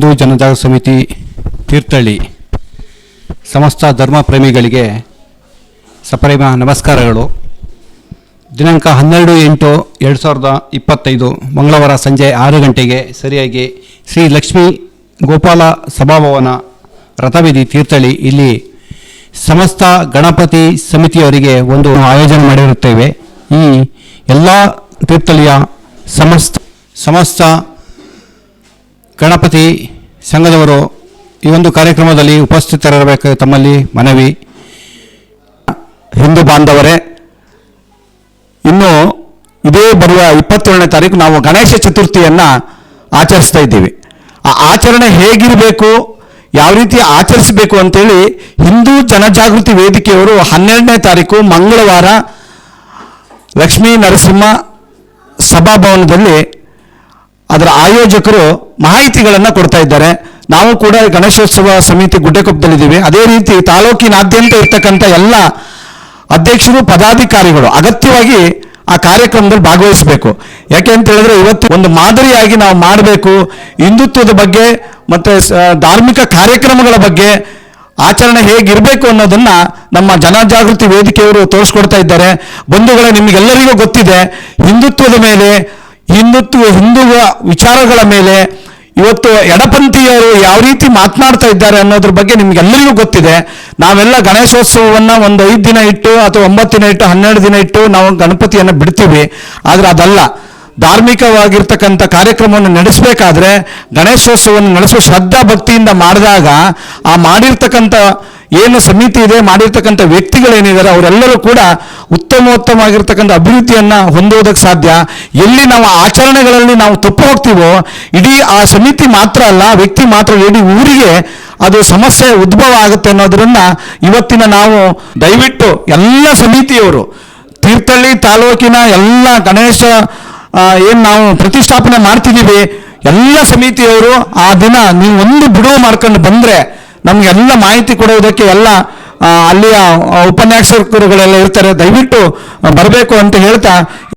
ಹಿಂದೂ ಜನಜಾಗ ಸಮಿತಿ ತೀರ್ಥಹಳ್ಳಿ ಸಮಸ್ತ ಧರ್ಮ ಪ್ರೇಮಿಗಳಿಗೆ ಸಪ್ರೇಮ ನಮಸ್ಕಾರಗಳು. ದಿನಾಂಕ ಹನ್ನೆರಡು ಎಂಟು ಎರಡು ಸಾವಿರದ ಇಪ್ಪತ್ತೈದು ಮಂಗಳವಾರ ಸಂಜೆ ಆರು ಗಂಟೆಗೆ ಸರಿಯಾಗಿ ಶ್ರೀ ಲಕ್ಷ್ಮೀ ಗೋಪಾಲ ಸಭಾಭವನ ರಥವಿಧಿ ತೀರ್ಥಹಳ್ಳಿ. ಇಲ್ಲಿ ಸಮಸ್ತ ಗಣಪತಿ ಸಮಿತಿಯವರಿಗೆ ಒಂದು ಆಯೋಜನೆ ಮಾಡಿರುತ್ತೇವೆ. ಈ ಎಲ್ಲ ತೀರ್ಥಹಳ್ಳಿಯ ಸಮಸ್ತ ಸಮಸ್ತ ಗಣಪತಿ ಸಂಘದವರು ಈ ಒಂದು ಕಾರ್ಯಕ್ರಮದಲ್ಲಿ ಉಪಸ್ಥಿತರಿರಬೇಕು ತಮ್ಮಲ್ಲಿ ಮನವಿ. ಹಿಂದೂ ಬಾಂಧವರೇ, ಇನ್ನು ಇದೇ ಬರುವ ಇಪ್ಪತ್ತೇಳನೇ ತಾರೀಕು ನಾವು ಗಣೇಶ ಚತುರ್ಥಿಯನ್ನ ಆಚರಿಸ್ತಾ ಇದ್ದೀವಿ. ಆ ಆಚರಣೆ ಹೇಗಿರಬೇಕು, ಯಾವ ರೀತಿ ಆಚರಿಸಬೇಕು ಅಂತೇಳಿ ಹಿಂದೂ ಜನಜಾಗೃತಿ ವೇದಿಕೆಯವರು ಹನ್ನೆರಡನೇ ತಾರೀಕು ಮಂಗಳವಾರ ಲಕ್ಷ್ಮೀ ನರಸಿಂಹ ಸಭಾಭವನದಲ್ಲಿ ಅದರ ಆಯೋಜಕರು ಮಾಹಿತಿಗಳನ್ನು ಕೊಡ್ತಾ ಇದ್ದಾರೆ. ನಾವು ಕೂಡ ಗಣೇಶೋತ್ಸವ ಸಮಿತಿ ಗುಡ್ಡೆಕೊಪ್ಪದಲ್ಲಿದ್ದೀವಿ. ಅದೇ ರೀತಿ ತಾಲೂಕಿನಾದ್ಯಂತ ಇರ್ತಕ್ಕಂಥ ಎಲ್ಲ ಅಧ್ಯಕ್ಷರು, ಪದಾಧಿಕಾರಿಗಳು ಅಗತ್ಯವಾಗಿ ಆ ಕಾರ್ಯಕ್ರಮದಲ್ಲಿ ಭಾಗವಹಿಸಬೇಕು. ಯಾಕೆ ಅಂತ ಹೇಳಿದ್ರೆ ಇವತ್ತು ಒಂದು ಮಾದರಿಯಾಗಿ ನಾವು ಮಾಡಬೇಕು. ಹಿಂದುತ್ವದ ಬಗ್ಗೆ ಮತ್ತೆ ಧಾರ್ಮಿಕ ಕಾರ್ಯಕ್ರಮಗಳ ಬಗ್ಗೆ ಆಚರಣೆ ಹೇಗಿರಬೇಕು ಅನ್ನೋದನ್ನ ನಮ್ಮ ಜನಜಾಗೃತಿ ವೇದಿಕೆಯವರು ತೋರಿಸ್ಕೊಡ್ತಾ ಇದ್ದಾರೆ. ಬಂಧುಗಳೇ, ನಿಮಗೆಲ್ಲರಿಗೂ ಗೊತ್ತಿದೆ. ಹಿಂದುತ್ವದ ಮೇಲೆ ಹಿಂದುತ್ವ ಹಿಂದುವ ವಿಚಾರಗಳ ಮೇಲೆ ಇವತ್ತು ಎಡಪಂಥೀಯರು ಯಾವ ರೀತಿ ಮಾತನಾಡ್ತಾ ಇದ್ದಾರೆ ಅನ್ನೋದ್ರ ಬಗ್ಗೆ ನಿಮಗೆಲ್ಲರಿಗೂ ಗೊತ್ತಿದೆ. ನಾವೆಲ್ಲ ಗಣೇಶೋತ್ಸವವನ್ನು ಒಂದು ಐದು ದಿನ ಇಟ್ಟು ಅಥವಾ ಒಂಬತ್ತು ದಿನ ಇಟ್ಟು, ಹನ್ನೆರಡು ದಿನ ಇಟ್ಟು ನಾವು ಗಣಪತಿಯನ್ನು ಬಿಡ್ತೀವಿ. ಆದರೆ ಅದಲ್ಲ. ಧಾರ್ಮಿಕವಾಗಿರ್ತಕ್ಕಂಥ ಕಾರ್ಯಕ್ರಮವನ್ನು ನಡೆಸಬೇಕಾದ್ರೆ ಗಣೇಶೋತ್ಸವವನ್ನು ನಡೆಸುವ ಶ್ರದ್ಧಾ ಭಕ್ತಿಯಿಂದ ಮಾಡಿದಾಗ ಆ ಮಾಡಿರ್ತಕ್ಕಂಥ ಏನು ಸಮಿತಿ ಇದೆ ಮಾಡಿರ್ತಕ್ಕಂಥ ವ್ಯಕ್ತಿಗಳೇನಿದ್ದಾರೆ, ಅವರೆಲ್ಲರೂ ಕೂಡ ಉತ್ತಮೋತ್ತಮವಾಗಿರ್ತಕ್ಕಂಥ ಅಭಿವೃದ್ಧಿಯನ್ನು ಹೊಂದುವುದಕ್ಕೆ ಸಾಧ್ಯ. ಎಲ್ಲಿ ನಾವು ಆಚರಣೆಗಳಲ್ಲಿ ನಾವು ತಪ್ಪು ಹೋಗ್ತೀವೋ, ಇಡೀ ಆ ಸಮಿತಿ ಮಾತ್ರ ಅಲ್ಲ, ವ್ಯಕ್ತಿ ಮಾತ್ರ ಇಡೀ ಊರಿಗೆ ಅದು ಸಮಸ್ಯೆ ಉದ್ಭವ ಆಗುತ್ತೆ ಅನ್ನೋದ್ರನ್ನ ಇವತ್ತಿನ ನಾವು ದಯವಿಟ್ಟು ಎಲ್ಲ ಸಮಿತಿಯವರು, ತೀರ್ಥಹಳ್ಳಿ ತಾಲೂಕಿನ ಎಲ್ಲ ಗಣೇಶ ಏನು ನಾವು ಪ್ರತಿಷ್ಠಾಪನೆ ಮಾಡ್ತಿದ್ದೀವಿ, ಎಲ್ಲ ಸಮಿತಿಯವರು ಆ ದಿನ ನೀವು ಒಂದು ಬಿಡುವು ಮಾಡ್ಕೊಂಡು ಬಂದರೆ ನಮಗೆಲ್ಲ ಮಾಹಿತಿ ಕೊಡುವುದಕ್ಕೆ ಎಲ್ಲ ಅಲ್ಲಿಯ ಉಪನ್ಯಾಸಕರುಗಳೆಲ್ಲ ಇರ್ತಾರೆ. ದಯವಿಟ್ಟು ಬರಬೇಕು ಅಂತ ಹೇಳ್ತಾ